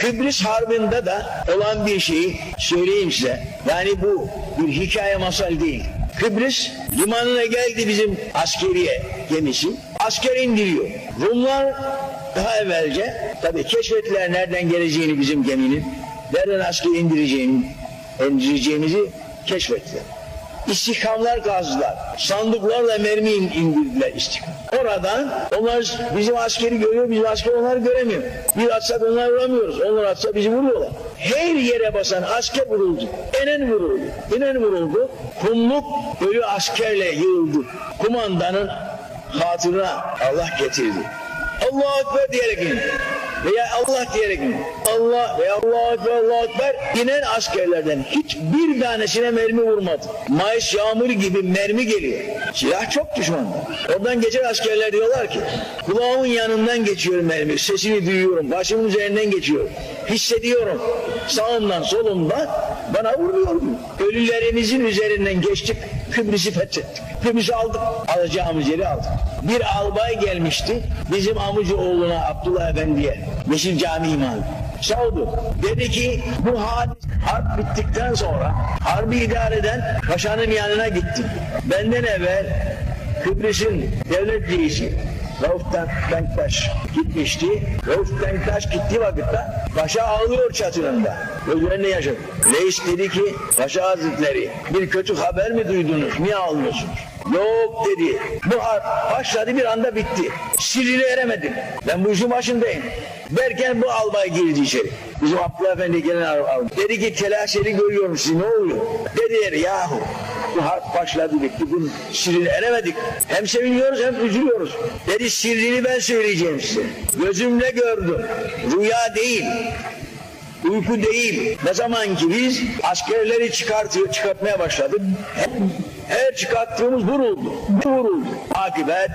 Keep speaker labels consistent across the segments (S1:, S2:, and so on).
S1: Kıbrıs Harbi'nde de olan bir şeyi söyleyeyim size. Yani bu bir hikaye masal değil. Kıbrıs limanına geldi bizim askeriye gemisi. Asker indiriyor. Rumlar daha evvelce tabii keşfettiler nereden geleceğini bizim geminin. Nereden asker indireceğini, indireceğimizi keşfettiler. İstihkamlar kazdılar. Sandıklarla mermi in- indirdiler istihkam. Oradan onlar bizim askeri görüyor, bizim asker onları göremiyor. Bir atsak onları vuramıyoruz. Onlar atsa bizi vuruyorlar. Her yere basan asker vuruldu. Enen vuruldu. İnen vuruldu. Kumluk ölü askerle yığıldı. Kumandanın hatırına Allah getirdi. Allahu Ekber diyerek indi. Veya Allah diyerek indi. Allah veya Allahu Ekber, Allahu Ekber inen askerlerden hiçbir tanesine mermi vurmadı. Mayıs yağmur gibi mermi geliyor. Silah çok düşmanda. Oradan geçen askerler diyorlar ki kulağımın yanından geçiyor mermi. Sesini duyuyorum. Başımın üzerinden geçiyor. Hissediyorum. Sağımdan solumdan bana vuruyor. Ölülerimizin üzerinden geçtik. Kıbrıs'ı fethettik. Kıbrıs'ı aldık. Alacağımız yeri aldık. Bir albay gelmişti. Bizim amca oğluna Abdullah Efendi'ye. Meşil Cami imamı. Sordu. Dedi ki bu hadis harp bittikten sonra harbi idare eden paşanın yanına gittim. Benden evvel Kıbrıs'ın devlet reisi Rauf Denktaş gitmişti. Rauf Denktaş gittiği vakitte paşa ağlıyor çatırında. Gözlerinde yaşadı. Reis dedi ki Paşa Hazretleri bir kötü haber mi duydunuz? Niye ağlıyorsunuz? Yok dedi. Bu harp başladı bir anda bitti. Sirri eremedim. Ben bu işin başındayım. Derken bu albay girdi içeri. Bizim Abdullah Efendi gelen albay. Dedi ki telaşeli görüyorum sizi ne oluyor? Dediler yahu bu harp başladı bitti. Bunun sirrini eremedik. Hem seviniyoruz hem üzülüyoruz. Dedi sirrini ben söyleyeceğim size. Gözümle gördüm. Rüya değil. Uyku değil. Ne zaman ki biz askerleri çıkartıyor, çıkartmaya başladık. Her çıkarttığımız vuruldu. Vuruldu. Akibet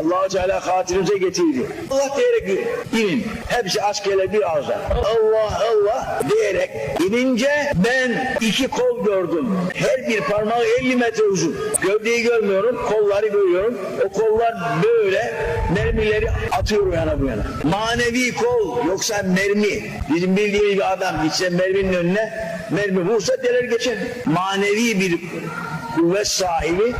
S1: allah Teala hatirimize getirdi. Allah diyerek inin. Hepsi askerler bir ağızdan. Allah Allah diyerek inince ben iki kol gördüm. Her bir parmağı 50 metre uzun. Gövdeyi görmüyorum, kolları görüyorum. O kollar böyle mermileri atıyor yana bu yana. Manevi kol yoksa mermi. Bizim bildiğimiz bir adam gitse merminin önüne mermi vursa deler geçer. Manevi bir kuvvet sahibi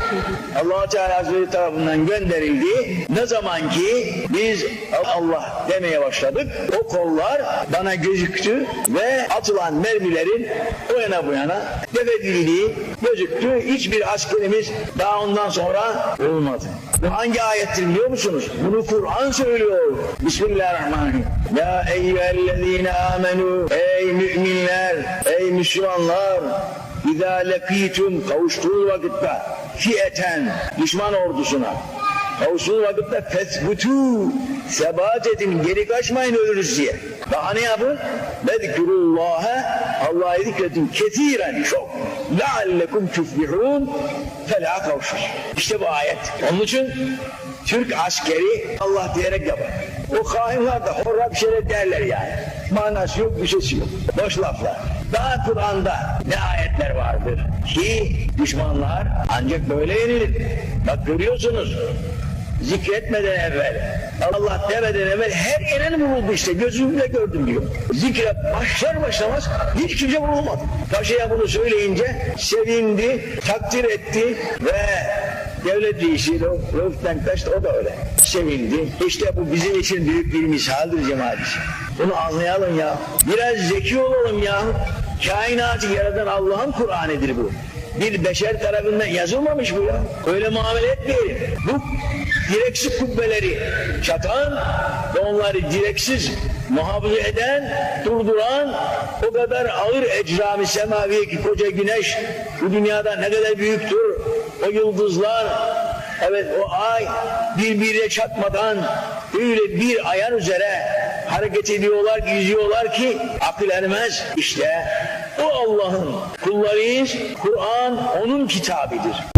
S1: allah Teala Hazretleri tarafından gönderildi. Ne zaman ki biz Allah demeye başladık o kollar bana gözüktü ve atılan mermilerin o yana bu yana def edildiği gözüktü. Hiçbir askerimiz daha ondan sonra olmadı. Bu hangi ayettir biliyor musunuz? Bunu Kur'an söylüyor. Bismillahirrahmanirrahim. Ya eyyühellezine amenu ey müminler, ey Müslümanlar İzâ lekîtüm kavuştuğu vakitte fiyeten düşman ordusuna kavuştuğu vakitte fethbutû sebat edin geri kaçmayın ölürüz diye. Daha ne yapın? Vezkurullâhe Allah'ı zikredin kesiren çok leallekum tuflihûn felâ kavuşur. İşte bu ayet. Onun için Türk askeri Allah diyerek yapar. O hainler de horra bir şeyler derler yani. Manası yok, bir şeysi yok. Boş laflar. Daha Kur'an'da ne ayetler vardır ki düşmanlar ancak böyle yenilir. Bak görüyorsunuz zikretmeden evvel Allah demeden evvel her inen vuruldu işte gözümle gördüm diyor. Zikre başlar başlamaz hiç kimse vurulmadı. Paşa'ya bunu söyleyince sevindi, takdir etti ve devlet reisi Rauf Denktaş o da öyle sevindi. İşte bu bizim için büyük bir misaldir cemaat için. Bunu anlayalım ya. Biraz zeki olalım ya. Kainatı yaratan Allah'ın Kur'an'ıdır bu. Bir beşer tarafından yazılmamış bu ya. Öyle muamele etmeyelim. Bu direksiz kubbeleri çatan ve onları direksiz muhafaza eden, durduran o kadar ağır ecrami semaviye ki koca güneş bu dünyada ne kadar büyüktür. O yıldızlar, evet o ay birbirine çatmadan öyle bir ayar üzere hareket ediyorlar, yüzüyorlar ki akıl ermez. İşte o Allah'ın kullarıyız. Kur'an onun kitabidir.